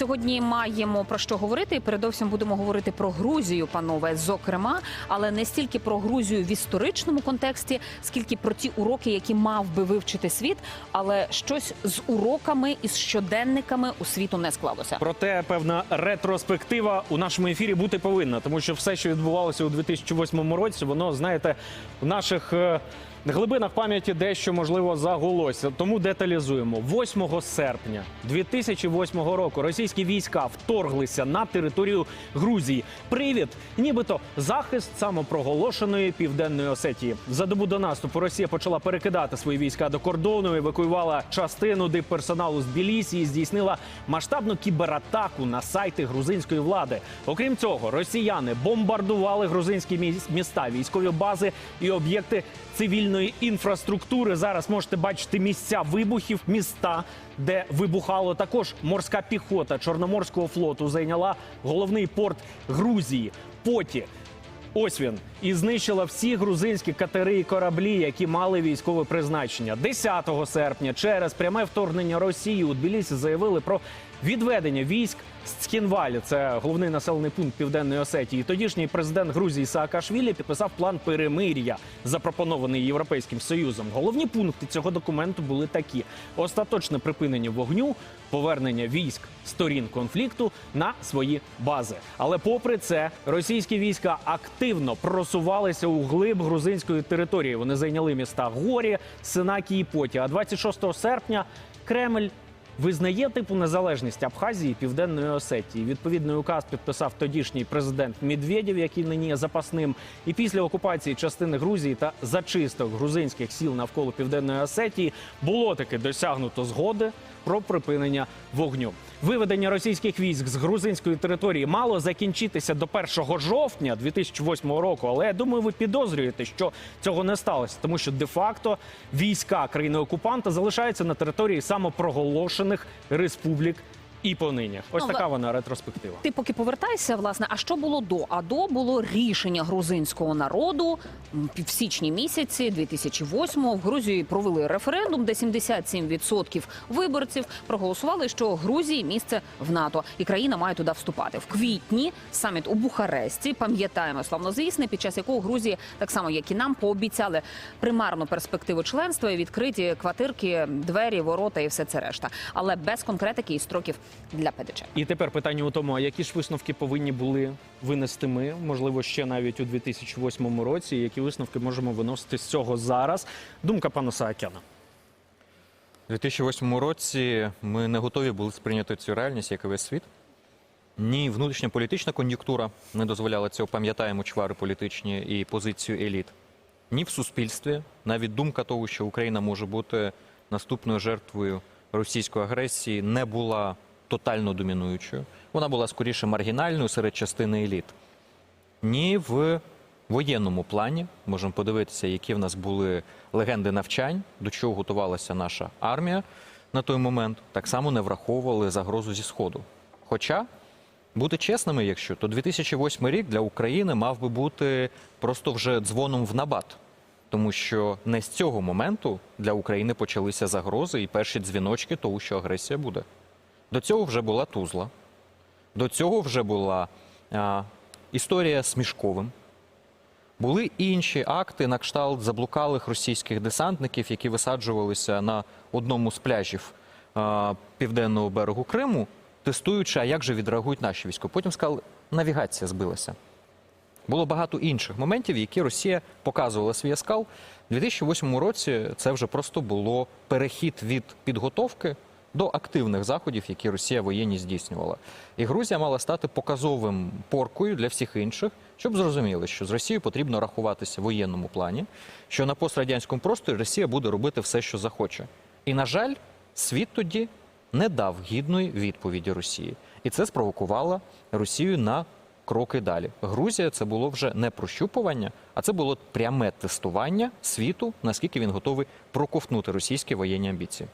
Сьогодні маємо про що говорити. і Передовсім будемо говорити про Грузію, панове, зокрема, але не стільки про Грузію в історичному контексті, скільки про ті уроки, які мав би вивчити світ, але щось з уроками і з щоденниками у світу не склалося. Проте певна ретроспектива у нашому ефірі бути повинна, тому що все, що відбувалося у 2008 році, воно знаєте, в наших е, глибинах пам'яті дещо можливо загулося. Тому деталізуємо. 8 серпня 2008 року російські війська вторглися на територію Грузії. Привід, нібито захист самопроголошеної південної Осетії. За добу до наступу Росія почала перекидати свої війська до кордону, евакуювала частину дипперсоналу з Білісі і здійснила масштабну кібератаку на сайти грузинської влади. Окрім цього, росіяни бомбардували грузинські міс- міста, військові бази і об'єкти цивільної інфраструктури. Зараз можете бачити місця вибухів, міста, де вибухало також морська піхота Чорноморського флоту. Зайняла головний порт Грузії. Поті. Ось він і знищила всі грузинські катери і кораблі, які мали військове призначення. 10 серпня через пряме вторгнення Росії у Тбілісі заявили про відведення військ з Цхінвалі. Це головний населений пункт Південної Осетії. Тодішній президент Грузії Саакашвілі підписав план перемир'я, запропонований Європейським Союзом. Головні пункти цього документу були такі: остаточне припинення вогню, повернення військ сторін конфлікту на свої бази. Але попри це, російські війська активно просувалися у глиб грузинської території. Вони зайняли міста Горі, Синакі і Поті. А 26 серпня Кремль. Визнає типу незалежність Абхазії Південної Осетії. Відповідний указ підписав тодішній президент Медведєв, який нині є запасним. І після окупації частини Грузії та зачисток грузинських сіл навколо Південної Осетії було таки досягнуто згоди про припинення вогню. Виведення російських військ з грузинської території мало закінчитися до 1 жовтня 2008 року. Але я думаю, ви підозрюєте, що цього не сталося, тому що де-факто війська країни-окупанта залишаються на території самопроголошених республік і понині. Ось Ну, така вона ретроспектива. Ти поки повертайся, власне, а що було до? А до було рішення грузинського народу в січні місяці 2008-го в Грузії провели референдум, де 77% виборців проголосували, що Грузії місце в НАТО, і країна має туди вступати. В квітні саміт у Бухаресті пам'ятаємо славнозвісне, під час якого Грузії, так само як і нам, пообіцяли примарну перспективу членства і відкриті квартирки, двері, ворота і все це решта, але без конкретики і строків для ПДЧ. І тепер питання у тому, а які ж висновки повинні були винести ми, можливо, ще навіть у 2008 році. і Які висновки можемо виносити з цього зараз? Думка пана Саакяна. У 2008 році ми не готові були сприйняти цю реальність, як і весь світ. Ні внутрішня політична кон'юнктура не дозволяла цього, пам'ятаємо чвари політичні і позицію еліт. Ні в суспільстві, навіть думка того, що Україна може бути наступною жертвою російської агресії, не була тотально домінуючою. Вона була скоріше маргінальною серед частини еліт. Ні в воєнному плані можемо подивитися, які в нас були легенди навчань, до чого готувалася наша армія на той момент. Так само не враховували загрозу зі сходу. Хоча бути чесними, якщо то 2008 рік для України мав би бути просто вже дзвоном в набат, тому що не з цього моменту для України почалися загрози і перші дзвіночки того, що агресія буде. До цього вже була Тузла, до цього вже була а, історія з Мішковим. Були інші акти на кшталт заблукалих російських десантників, які висаджувалися на одному з пляжів а, південного берегу Криму, тестуючи, а як же відреагують наші війська. Потім сказали, навігація збилася. Було багато інших моментів, які Росія показувала свій ескал. У 2008 році це вже просто було перехід від підготовки до активних заходів, які Росія воєнні здійснювала. І Грузія мала стати показовим поркою для всіх інших, щоб зрозуміли, що з Росією потрібно рахуватися в воєнному плані, що на пострадянському просторі Росія буде робити все, що захоче. І, на жаль, світ тоді не дав гідної відповіді Росії. І це спровокувало Росію на кроки далі. Грузія це було вже не прощупування, а це було пряме тестування світу, наскільки він готовий проковтнути російські воєнні амбіції.